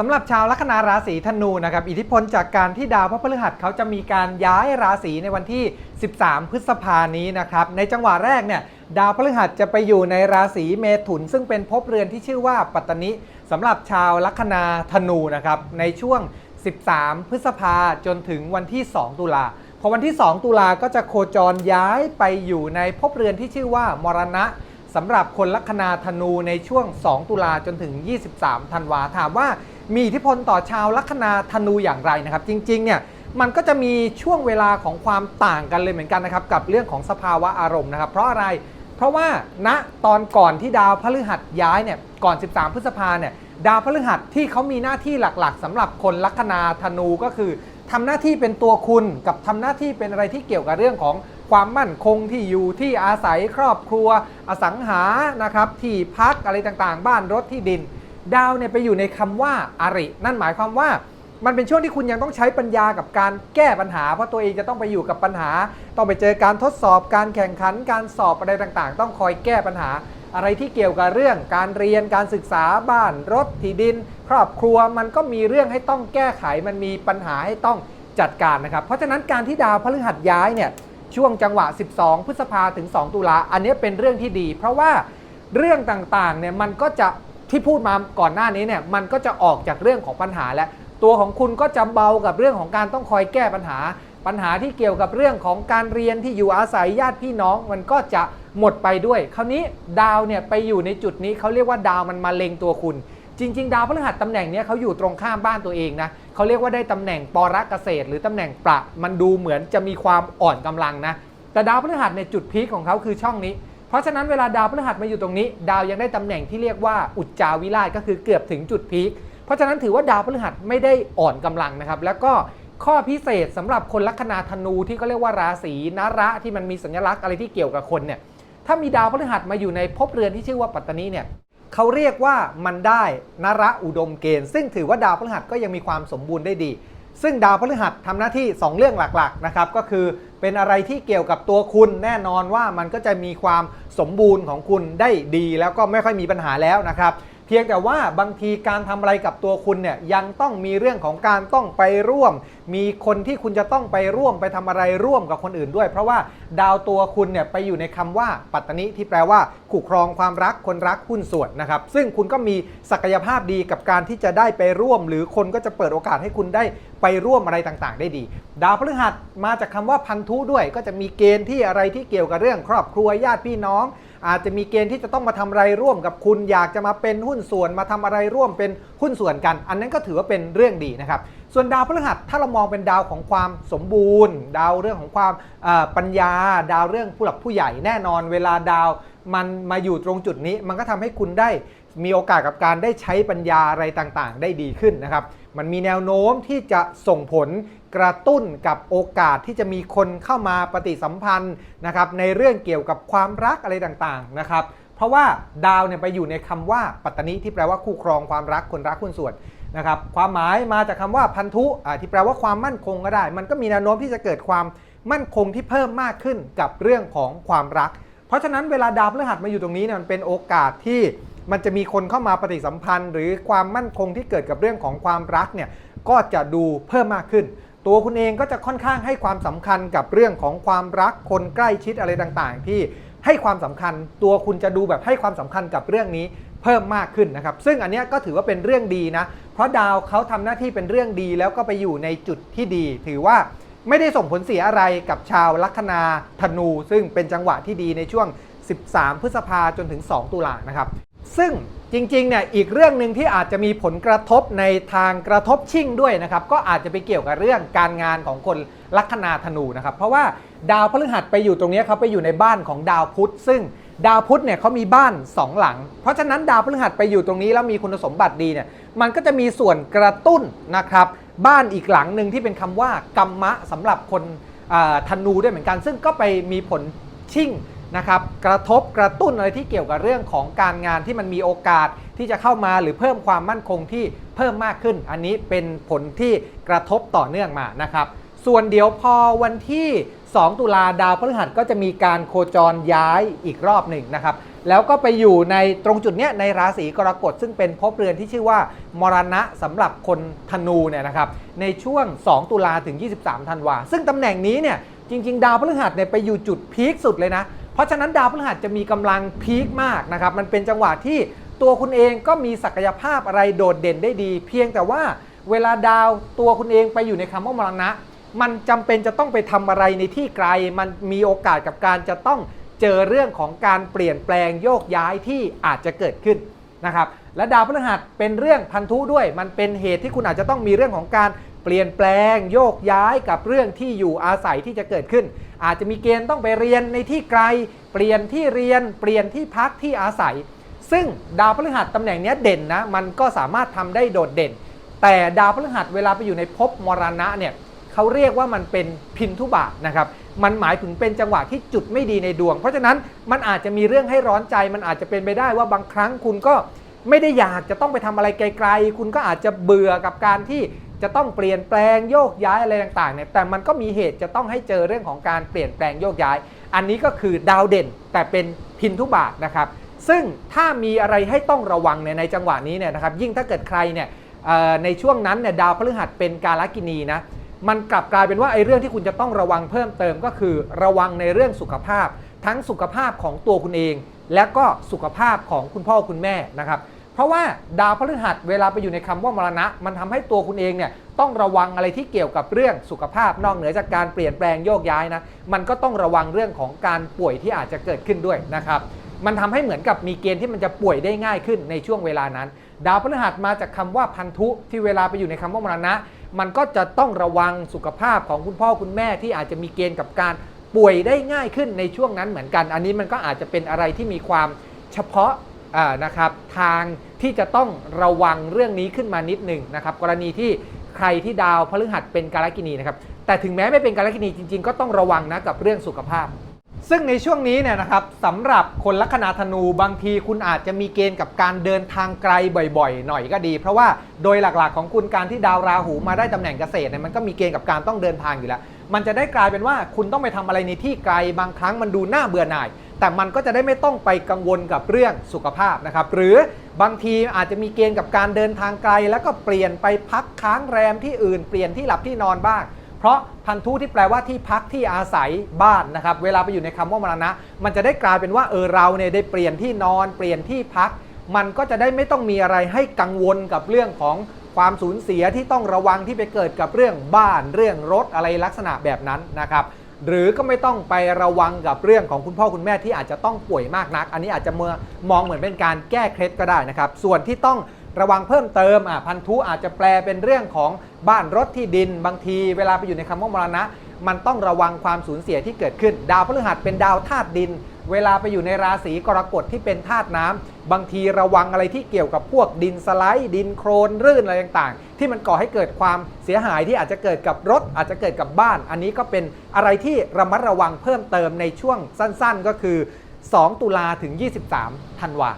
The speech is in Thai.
สำหรับชาวลัคนาราศีธนูนะครับอิทธิพลจากการที่ดาวพระพฤหัสเขาจะมีการย้ายราศีในวันที่ 13 พฤษภานี้นะครับในจังหวะแรกเนี่ยดาวพฤหัสจะไปอยู่ในราศีเมถุน ซึ่งเป็นภพเรือนที่ชื่อว่าปัตตนิสำหรับชาวลัคนาธนูนะครับในช่วง 13 พฤษภาจนถึงวันที่ 2 ตุลาพอวันที่ 2 ตุลาก็จะโคจรย้ายไปอยู่ในภพเรือนที่ชื่อว่ามรณะสำหรับคนลัคนาธนูในช่วง 2 ตุลาจนถึง 23 ธันวาถามว่า มีอิทธิพลต่อชาวลัคนาธนูอย่างไรนะครับ จริงๆเนี่ยมันก็จะมีช่วงเวลาของความต่างกันเลยเหมือนกันนะครับ กับเรื่องของสภาวะอารมณ์นะครับ เพราะอะไรเพราะว่าณตอนก่อนที่ดาวพฤหัสย้ายเนี่ยก่อน 13 พฤษภาเนี่ยดาวพฤหัสที่เขามีหน้าที่หลักๆสำหรับคนลัคนาธนูก็คือทำหน้าที่เป็นตัวคุณกับทำหน้าที่เป็นอะไรที่เกี่ยวกับเรื่องของความมั่นคงที่อยู่ที่อาศัยครอบครัว อสังหานะครับที่พักอะไรต่างๆ บ้านรถที่ดิน ดาวเนี่ยไปอยู่ในคำว่าอาริ นั่นหมายความว่ามันเป็นช่วงที่คุณยังต้องใช้ปัญญากับการแก้ปัญหา เพราะตัวเองจะต้องไปอยู่กับปัญหา ต้องไปเจอการทดสอบการแข่งขันการสอบอะไรต่างๆ ต้องคอยแก้ปัญหา อะไรที่เกี่ยวกับเรื่อง การเรียนการศึกษาบ้านรถที่ดิน ครอบครัวมันก็มีเรื่องให้ต้องแก้ไขมันมีปัญหาให้ต้องจัดการนะครับ เพราะฉะนั้นการที่ดาวพฤหัสย้ายเนี่ยช่วงจังหวะ 12 พฤษภาถึง 2 ตุลาอันนี้เป็นเรื่องที่ดี เพราะว่าเรื่องต่างๆเนี่ยมันก็จะ ที่พูดมาก่อนหน้านี้เนี่ยมันก็จะออกจากเรื่องของปัญหาและตัวของคุณก็จะเบากับเรื่องของการต้องคอยแก้ปัญหา ปัญหาที่เกี่ยวกับเรื่องของการเรียนที่อยู่อาศัยญาติพี่น้องมันก็จะหมดไปด้วย คราวนี้ดาวเนี่ยไปอยู่ในจุดนี้เขาเรียกว่าดาวมันมาเล็งตัวคุณ จริง ๆ ดาวพฤหัสตำแหน่งเนี้ยเขาอยู่ตรงข้ามบ้านตัวเองนะเขาเรียกว่าได้ตำแหน่งปรเกษตร หรือตำแหน่งประมันดูเหมือนจะมีความอ่อนกำลังนะแต่ดาวพฤหัสในจุดพีคของเขาคือช่องนี้ เพราะฉะนั้นเวลาดาวพฤหัสมาอยู่ตรงนี้ ดาวยังได้ตำแหน่งที่เรียกว่าอุจจาวิราชก็คือเกือบถึงจุดพีคเพราะฉะนั้นถือว่าดาวพฤหัสไม่ได้อ่อนกำลังนะครับ แล้วก็ข้อพิเศษสำหรับคนลัคนาธนูที่เขาเรียกว่าราศีนระที่มันมีสัญลักษณ์อะไรที่เกี่ยวกับคนเนี่ยถ้ามีดาวพฤหัสมาอยู่ในภพเรือนที่ชื่อว่าปัตตานีเนี่ยเขาเรียกว่ามันได้นระอุดมเกณฑ์ ซึ่งถือว่าดาวพฤหัสก็ยังมีความสมบูรณ์ได้ดี ซึ่งดาวพฤหัสทำหน้าที่ 2 เรื่องหลักๆนะครับก็คือ เป็นอะไรที่เกี่ยวกับตัวคุณแน่นอนว่ามันก็จะมีความสมบูรณ์ของคุณได้ดีแล้วก็ไม่ค่อยมีปัญหาแล้วนะครับ เพียงแต่ว่าบางทีการทำอะไรกับตัวคุณเนี่ยยังต้องมีเรื่องของการต้องไปร่วม มีคนที่คุณจะต้องไปร่วมไปทำอะไรร่วมกับคนอื่นด้วย เพราะว่าดาวตัวคุณเนี่ยไปอยู่ในคำว่าปัตตนิที่แปลว่าคู่ครองความรักคนรักหุ้นส่วนนะครับ ซึ่งคุณก็มีศักยภาพดีกับการที่จะได้ไปร่วม หรือคนก็จะเปิดโอกาสให้คุณได้ไปร่วมอะไรต่างๆ ได้ดี ดาวพฤหัสมาจากคำว่าพันธุด้วย ก็จะมีเกณฑ์ที่อะไรที่เกี่ยวกับเรื่อง ครอบครัวญาติพี่น้อง อาจจะมีเกณฑ์ที่จะต้องมาทำอะไรร่วมกับคุณอยากจะมาเป็นหุ้นส่วนมาทำอะไรร่วมเป็นหุ้นส่วนกัน อันนั้นก็ถือว่าเป็นเรื่องดีนะครับส่วนดาวพฤหัสถ้าเรามองเป็นดาวของความสมบูรณ์ ดาวเรื่องของความปัญญา ดาวเรื่องผู้หลักผู้ใหญ่แน่นอน เวลาดาวมันมาอยู่ตรงจุดนี้ มันก็ทำให้คุณได้ มีโอกาสกับการได้ใช้ปัญญาอะไรต่างๆ ได้ดีขึ้นนะครับ มันมีแนวโน้มที่จะส่งผลกระตุ้นกับโอกาสที่จะมีคนเข้ามาปฏิสัมพันธ์นะครับในเรื่องเกี่ยวกับความรักอะไรต่างๆนะครับ เพราะว่าดาวเนี่ยไปอยู่ในคำว่าปัตตนิที่แปลว่าคู่ครองความรักคนรักคนส่วนนะครับความหมายมาจากคำว่าพันธุที่แปลว่าความมั่นคงก็ได้ มันก็มีแนวโน้มที่จะเกิดความมั่นคงที่เพิ่มมากขึ้นกับเรื่องของความรัก เพราะฉะนั้นเวลาดาวพฤหัสมาอยู่ตรงนี้เนี่ยมันเป็นโอกาสที่ มันจะมีคนเข้ามาปฏิสัมพันธ์ หรือความมั่นคงที่เกิดกับเรื่องของความรักเนี่ยก็จะดูเพิ่มมากขึ้น ตัวคุณเองก็จะค่อนข้างให้ความสำคัญกับเรื่องของความรักคนใกล้ชิดอะไรต่างๆ ที่ให้ความสำคัญตัวคุณจะดูแบบให้ความสำคัญกับเรื่องนี้เพิ่มมากขึ้นนะครับ ซึ่งอันนี้ก็ถือว่าเป็นเรื่องดีนะ เพราะดาวเขาทำหน้าที่เป็นเรื่องดีแล้วก็ไปอยู่ในจุดที่ดี ถือว่าไม่ได้ส่งผลเสียอะไรกับชาวลัคนาธนู ซึ่งเป็นจังหวะที่ดีในช่วง 13 พฤษภาจนถึง 2 ตุลานะครับ ซึ่งจริงๆเนี่ยอีกเรื่องหนึ่งที่อาจจะมีผลกระทบในทางกระทบชิ่งด้วยนะครับ ก็อาจจะไปเกี่ยวกับเรื่องการงานของคนลัคนาธนูนะครับ เพราะว่าดาวพฤหัสไปอยู่ตรงนี้เขาไปอยู่ในบ้านของดาวพุธ ซึ่งดาวพุธเนี่ยเขามีบ้าน 2 หลัง เพราะฉะนั้นดาวพฤหัสไปอยู่ตรงนี้แล้วมีคุณสมบัติดีเนี่ยมันก็จะมีส่วนกระตุ้นนะครับ บ้านอีกหลังหนึ่งที่เป็นคำว่ากรรมะสำหรับคนธนูด้วยเหมือนกัน ซึ่งก็ไปมีผลชิ่ง นะครับกระทบกระตุ้นอะไรที่เกี่ยวกับเรื่องของการงานที่มันมีโอกาสที่จะเข้ามาหรือเพิ่มความมั่นคงที่เพิ่มมากขึ้น อันนี้เป็นผลที่กระทบต่อเนื่องมานะครับ ส่วนเดี๋ยวพอวันที่ 2 ตุลาดาวพฤหัสก็จะมีการโคจรย้ายอีกรอบหนึ่งนะครับ แล้วก็ไปอยู่ในตรงจุดเนี้ยในราศีกรกฎซึ่งเป็นภพเรือนที่ชื่อว่ามรณะสำหรับคนธนูเนี่ยนะครับในช่วง 2 ตุลาถึง 23 ธันวาซึ่งตำแหน่งนี้เนี่ยจริง ๆ ดาวพฤหัสเนี่ยไปอยู่จุดพีคสุดเลยนะ เพราะฉะนั้นดาวพฤหัสจะมีกำลังพีคมากนะครับ มันเป็นจังหวะที่ตัวคุณเองก็มีศักยภาพอะไรโดดเด่นได้ดี เพียงแต่ว่าเวลาดาวตัวคุณเองไปอยู่ในคำว่ามรณะ มันจำเป็นจะต้องไปทำอะไรในที่ไกล มันมีโอกาสกับการจะต้องเจอเรื่องของการเปลี่ยนแปลงโยกย้ายที่อาจจะเกิดขึ้นนะครับและดาวพฤหัสเป็นเรื่องพันธุด้วย มันเป็นเหตุที่คุณอาจจะต้องมีเรื่องของการ ปลี่ยนแปลงโยกย้ายกับเรื่องที่อยู่อาศัยที่จะเกิดขึ้น อาจจะมีเกณฑ์ต้องไปเรียนในที่ไกล เปลี่ยนที่เรียน เปลี่ยนที่พักที่อาศัย ซึ่งดาวพฤหัสตำแหน่งนี้เด่นนะ มันก็สามารถทำได้โดดเด่น แต่ดาวพฤหัสเวลาไปอยู่ในภพมรณะเนี่ยเขาเรียกว่ามันเป็นพินทุบาทนะครับ มันหมายถึงเป็นจังหวะที่จุดไม่ดีในดวง เพราะฉะนั้นมันอาจจะมีเรื่องให้ร้อนใจ มันอาจจะเป็นไปได้ว่าบางครั้งคุณก็ไม่ได้อยากจะต้องไปทำอะไรไกล ๆ คุณก็อาจจะเบื่อกับการที่ จะต้องเปลี่ยนแปลงโยกย้ายอะไรต่างๆเนี่ยแต่มันก็มีเหตุจะต้องให้เจอเรื่องของการเปลี่ยนแปลงโยกย้าย อันนี้ก็คือดาวเด่น แต่เป็นพินทุบาทนะครับ ซึ่งถ้ามีอะไรให้ต้องระวังเนี่ยในจังหวะนี้เนี่ยนะครับ ยิ่งถ้าเกิดใครเนี่ยในช่วงนั้นเนี่ยดาวพฤหัสเป็นกาลกินีนะมันกลับกลายเป็นว่าไอ้เรื่องที่คุณจะต้องระวังเพิ่มเติมก็คือ ระวังในเรื่องสุขภาพ ทั้งสุขภาพของตัวคุณเอง และก็สุขภาพของคุณพ่อคุณแม่นะครับ เพราะว่าดาวพฤหัสเวลาไปอยู่ในคำว่ามรณะ มันทำให้ตัวคุณเองเนี่ยต้องระวังอะไรที่เกี่ยวกับเรื่องสุขภาพนอกเหนือจากการเปลี่ยนแปลงโยกย้ายนะมันก็ต้องระวังเรื่องของการป่วยที่อาจจะเกิดขึ้นด้วยนะครับมันทำให้เหมือนกับมีเกณฑ์ที่มันจะป่วยได้ง่ายขึ้นในช่วงเวลานั้น ดาวพฤหัสมาจากคำว่าพันธุที่เวลาไปอยู่ในคำว่ามรณะ มันก็จะต้องระวังสุขภาพของคุณพ่อคุณแม่ที่อาจจะมีเกณฑ์กับการป่วยได้ง่ายขึ้นในช่วงนั้นเหมือนกัน อันนี้มันก็อาจจะเป็นอะไรที่มีความเฉพาะ นะครับทางที่จะต้องระวังเรื่องนี้ขึ้นมานิดหนึ่งนะครับกรณีที่ใครที่ดาวพฤหัสเป็นกาลกินีนะครับแต่ถึงแม้ไม่เป็นกาลกินีจริง ๆ ก็ต้องระวังนะกับเรื่องสุขภาพ ซึ่งในช่วงนี้เนี่ยนะครับสำหรับคนลัคนาธนูบางทีคุณอาจจะมีเกณฑ์กับการเดินทางไกลบ่อยๆ หน่อยก็ดี เพราะว่าโดยหลักๆ ของคุณการที่ดาวราหูมาได้ตำแหน่งเกษตรเนี่ยมันก็มีเกณฑ์กับการต้องเดินทางอยู่แล้ว มันจะได้กลายเป็นว่าคุณต้องไปทำอะไรในที่ไกลบางครั้งมันดูน่าเบื่อหน่าย แต่มันก็จะได้ไม่ต้องไปกังวลกับเรื่องสุขภาพนะครับ หรือบางทีอาจจะมีเกณฑ์กับการเดินทางไกล แล้วก็เปลี่ยนไปพักค้างแรมที่อื่น เปลี่ยนที่หลับที่นอนบ้าง เพราะพันธุที่แปลว่าที่พักที่อาศัยบ้านนะครับ เวลาไปอยู่ในคำว่ามรณะ มันจะได้กลายเป็นว่าเออเราเนี่ยได้เปลี่ยนที่นอน เปลี่ยนที่พัก มันก็จะได้ไม่ต้องมีอะไรให้กังวลกับเรื่องของความสูญเสียที่ต้องระวังที่ไปเกิดกับเรื่องบ้านเรื่องรถอะไรลักษณะแบบนั้นนะครับ หรือก็ไม่ต้องไประวังกับเรื่องของคุณพ่อคุณแม่ที่อาจจะต้องป่วยมากนัก อันนี้อาจจะเมื่อมองเหมือนเป็นการแก้เคล็ดก็ได้นะครับ ส่วนที่ต้องระวังเพิ่มเติมพันธุอาจจะแปลเป็นเรื่องของบ้านรถที่ดิน บางที เวลาไปอยู่ในคำว่ามรณะ มันต้องระวังความสูญเสียที่เกิดขึ้น ดาวพฤหัสเป็นดาวธาตุดิน เวลาไปอยู่ในราศีกรกฎที่เป็นธาตุน้ำบางทีระวังอะไรที่เกี่ยวกับพวกดินสไลด์ ดินโครนรื่นอะไรต่างๆ ที่มันก่อให้เกิดความเสียหายที่อาจจะเกิดกับรถ อาจจะเกิดกับบ้าน อันนี้ก็เป็นอะไรที่ระมัดระวังเพิ่มเติมในช่วงสั้น ๆ ก็คือ 2 ตุลาถึง 23 ธันวา